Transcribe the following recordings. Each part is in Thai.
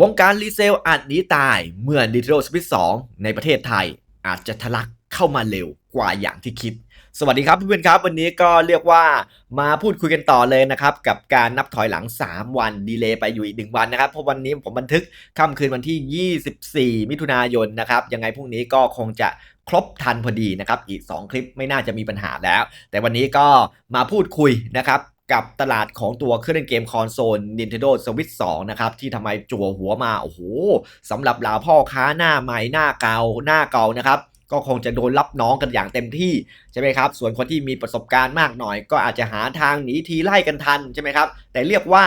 วงการรีเซลอาจหนีตายเมื่อ Nintendo Switch 2 ในประเทศไทย อาจจะทะลักเข้ามาเร็วกว่าอย่างที่คิด สวัสดีครับเพื่อนๆครับ วันนี้ก็เรียกว่ามาพูดคุยกันต่อเลยนะครับ กับการนับถอยหลัง 3 วันดีเลย์ไปอยู่อีก 1 วันนะครับ เพราะวันนี้ผมบันทึกค่ำคืนวันที่ 24 มิถุนายนนะครับ ยังไงพรุ่งนี้ก็คงจะครบทันพอดีนะครับ อีก 2 คลิปไม่น่าจะมีปัญหาแล้ว แต่วันนี้ก็มาพูดคุยนะครับ กับตลาดของตัวเครื่องเล่นเกมคอนโซล Nintendo Switch 2 นะครับ ที่ทำไมจั่วหัวมา โอ้โหสำหรับหล่าพ่อค้าหน้าใหม่หน้าเกาหน้าเก่านะครับ ก็คงจะโดนรับน้องกันอย่างเต็มที่ ใช่ไหมครับ ส่วนคนที่มีประสบการณ์มากหน่อย ก็อาจจะหาทางหนีทีไล่กันทัน ใช่ไหมครับ แต่เรียกว่า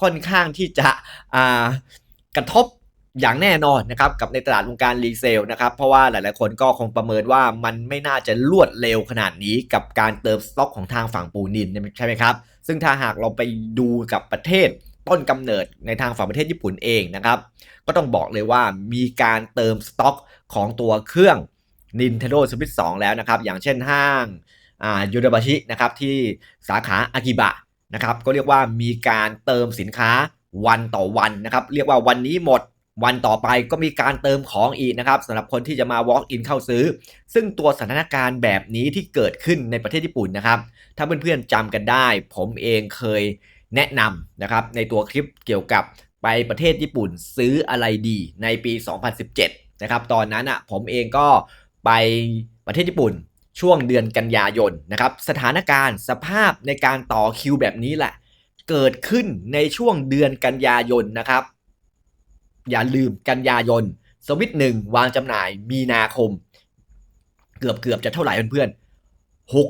ค่อนข้างที่จะกระทบ อย่างแน่นอนนะครับกับในตลาดวงการรีเซลนะครับเพราะว่าหลายๆคนก็คงประเมินว่ามันไม่น่าจะรวดเร็วขนาดนี้กับการเติมสต็อกของทางฝั่งปูนินใช่ไหมครับ ซึ่งถ้าหากเราไปดูกับประเทศต้นกำเนิดในทางฝั่งประเทศญี่ปุ่นเองนะครับก็ต้องบอกเลยว่ามีการเติมสต็อกของตัวเครื่อง Nintendo Switch 2 แล้วนะครับ อย่างเช่นห้างยูดาบาชินะครับที่สาขาอากิบะนะครับก็เรียกว่ามีการเติมสินค้าวันต่อวันนะครับ เรียกว่าวันนี้หมด วันต่อไปก็มีการเติมของอีกนะครับสำหรับคนที่จะมา walk in เข้าซื้อ ซึ่งตัวสถานการณ์แบบนี้ที่เกิดขึ้นในประเทศญี่ปุ่นนะครับ ถ้าเพื่อนๆจำกันได้ ผมเองเคยแนะนำนะครับในตัวคลิปเกี่ยวกับไปประเทศญี่ปุ่นซื้ออะไรดีในปี 2017 นะครับ ตอนนั้นอะผมเองก็ไปประเทศญี่ปุ่นช่วงเดือนกันยายนนะครับสถานการณ์สภาพในการต่อคิวแบบนี้แหละ เกิดขึ้นในช่วงเดือนกันยายนนะครับ อย่าลืมกันยายน สวิตหนึ่งวางจำหน่ายมีนาคม เกือบเกือบจะเท่าไหร่เพื่อนๆหก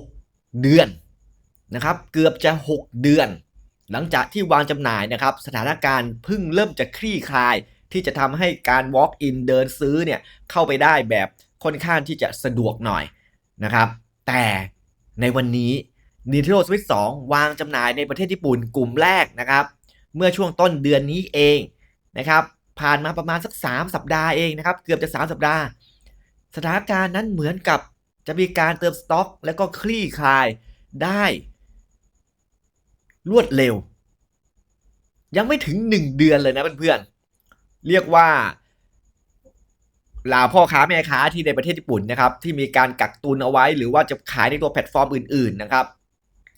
เดือนนะครับ เกือบจะ 6 เดือน หลังจากที่วางจำหน่ายนะครับ สถานการณ์เพิ่งเริ่มจะคลี่คลาย ที่จะทำให้การ walk in เดินซื้อเนี่ยเข้าไปได้แบบค่อนข้างที่จะสะดวกหน่อยนะครับ แต่ในวันนี้ Nintendo Switch 2 วางจำหน่ายในประเทศญี่ปุ่นกลุ่มแรกนะครับ เมื่อช่วงต้นเดือนนี้เองนะครับ ผ่านมาประมาณสัก 3 สัปดาห์เองนะครับ เกือบจะ 3 สัปดาห์ สถานการณ์นั้นเหมือนกับจะมีการเติมสต็อก แล้วก็คลี่คลายได้ รวดเร็ว ยังไม่ถึง 1 เดือนเลยนะเพื่อนๆเรียกว่าลาพ่อค้าแม่ค้าที่ในประเทศญี่ปุ่นนะครับ ที่มีการกักตุนเอาไว้ หรือว่าจะขายในตัวแพลตฟอร์มอื่น ๆนะครับ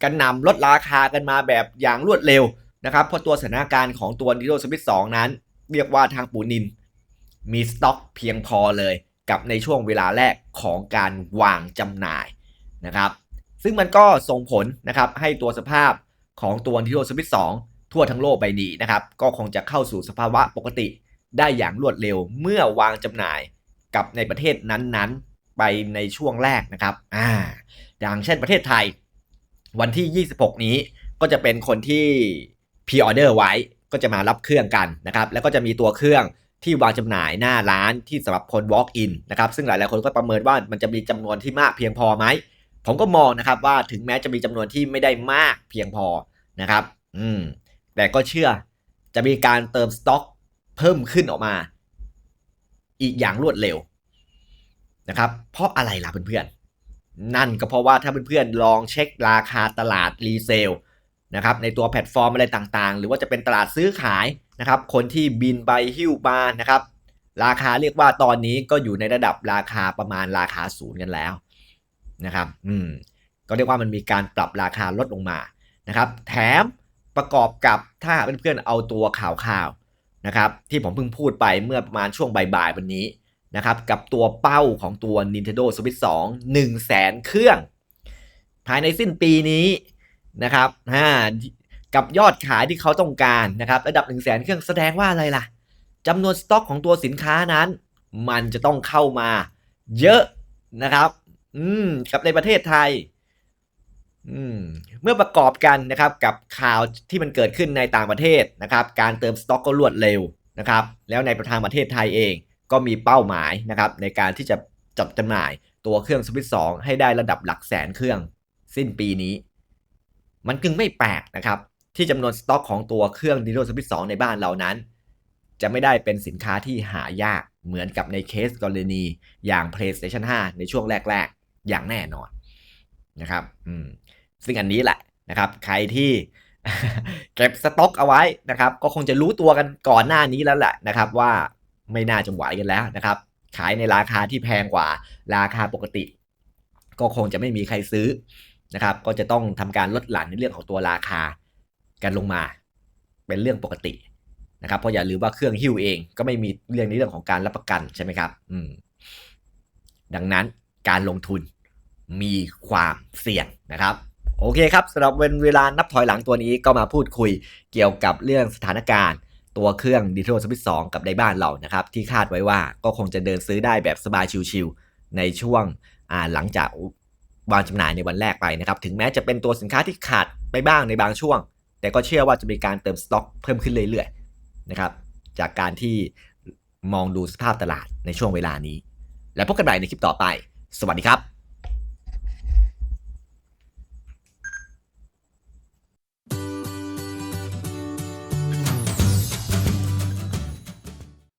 กันนำลดราคากันมาแบบอย่างรวดเร็วนะครับเพราะตัวสถานการณ์ของตัว Nintendo Switch 2 นั้น เรียกว่าทางปูนิน มีสต็อกเพียงพอเลยกับในช่วงเวลาแรกของการวางจำหน่ายนะครับ ซึ่งมันก็ส่งผลนะครับให้ตัวสภาพของตัว Nintendo Switch 2 ทั่วทั้งโลกใบนี้นะครับ ก็คงจะเข้าสู่สภาวะปกติได้อย่างรวดเร็วเมื่อวางจำหน่ายกับในประเทศนั้นๆ ไปในช่วงแรกนะครับ อ่า อย่างเช่นประเทศไทย วันที่ 26 นี้ก็จะเป็นคนที่พ r ออเดอร์ไว้ ก็จะมารับเครื่องกันนะครับ แล้วก็จะมีตัวเครื่องที่วางจำหน่ายหน้าร้านที่สำหรับคน walk in นะครับ ซึ่งหลายๆคนก็ประเมินว่ามันจะมีจำนวนที่มากเพียงพอไหม ผมก็มองนะครับว่าถึงแม้จะมีจำนวนที่ไม่ได้มากเพียงพอนะครับ อืม แต่ก็เชื่อจะมีการเติมสต็อกเพิ่มขึ้นออกมา อีกอย่างรวดเร็วนะครับ เพราะอะไรล่ะเพื่อนๆ นั่นก็เพราะว่าถ้าเพื่อนๆลองเช็คราคาตลาดรีเซล นะครับในตัวแพลตฟอร์มอะไรต่างๆ หรือว่าจะเป็นตลาดซื้อขายนะครับคนที่บินไปฮิ้วมานะครับราคาเรียกว่าตอนนี้ก็อยู่ในระดับราคาประมาณราคาศูนย์กันแล้วนะครับอืมก็เรียกว่ามันมีการปรับราคาลดลงมานะครับแถมประกอบกับถ้าเพื่อนๆเอาตัวข่าวๆนะครับที่ผมเพิ่งพูดไปเมื่อประมาณช่วงบ่ายๆวันนี้นะครับกับตัวเป้าของตัว Nintendo Switch 2 1 0 0 0 0แสนเครื่อง ภายในสิ้นปีนี้ นะครับฮกับยอดขายที่เขาต้องการนะครับระดับ 1 0 0 0 0แสนเครื่องแสดงว่าอะไรล่ะจำนวนสต็อกของตัวสินค้านั้น มันจะต้องเข้ามา เยอะนะครับ อืมกับในประเทศไทย อืมเมื่อประกอบกันนะครับกับข่าวที่มันเกิดขึ้นในต่างประเทศนะครับ การเติมสต็อกก็รวดเร็วนะครับ แล้วในประทางประเทศไทยเองก็มีเป้าหมายนะครับในการที่จะจัดจำหน่ายตัวเครื่องสวิตสองให้ได้ระดับหลักแสนเครื่อง สิ้นปีนี้ มันจึงไม่แปลกนะครับ ที่จำนวนสต็อกของตัวเครื่อง Nintendo Switch 2 ในบ้านเรานั้น จะไม่ได้เป็นสินค้าที่หายากเหมือนกับในเคสกรณีอย่าง PlayStation 5 ในช่วงแรก ๆ อย่างแน่นอนนะครับซึ่งอันนี้แหละนะครับ ใครที่เก็บสต็อกเอาไว้นะครับ ก็คงจะรู้ตัวกันก่อนหน้านี้แล้วแหละนะครับ ว่าไม่น่าจะไหวกันแล้วนะครับ ขายในราคาที่แพงกว่าราคาปกติ ก็คงจะไม่มีใครซื้อ นะครับ ก็จะต้องทำการลดหลั่นในเรื่องของตัวราคากันลงมา เป็นเรื่องปกตินะครับ เพราะอย่าลืมว่าเครื่องฮิ้วเองก็ไม่มีเรื่องในเรื่องของการรับประกันใช่ไหมครับ อืม ดังนั้นการลงทุนมีความเสี่ยงนะครับ โอเคครับสำหรับเวลานับถอยหลังตัวนี้ก็มาพูดคุยเกี่ยวกับเรื่องสถานการณ์ตัวเครื่อง d ี t ท o สวิตสกับในบ้านเรานะครับ ที่คาดไว้ว่าก็คงจะเดินซื้อได้แบบสบายชิวๆในช่วงหลังจาก วางจำหน่ายในวันแรกไปนะครับ ถึงแม้จะเป็นตัวสินค้าที่ขาดไปบ้างในบางช่วง แต่ก็เชื่อว่าจะมีการเติมสต็อกเพิ่มขึ้นเรื่อยๆนะครับ จากการที่มองดูสภาพตลาดในช่วงเวลานี้ และพบกันใหม่ในคลิปต่อไป สวัสดีครับ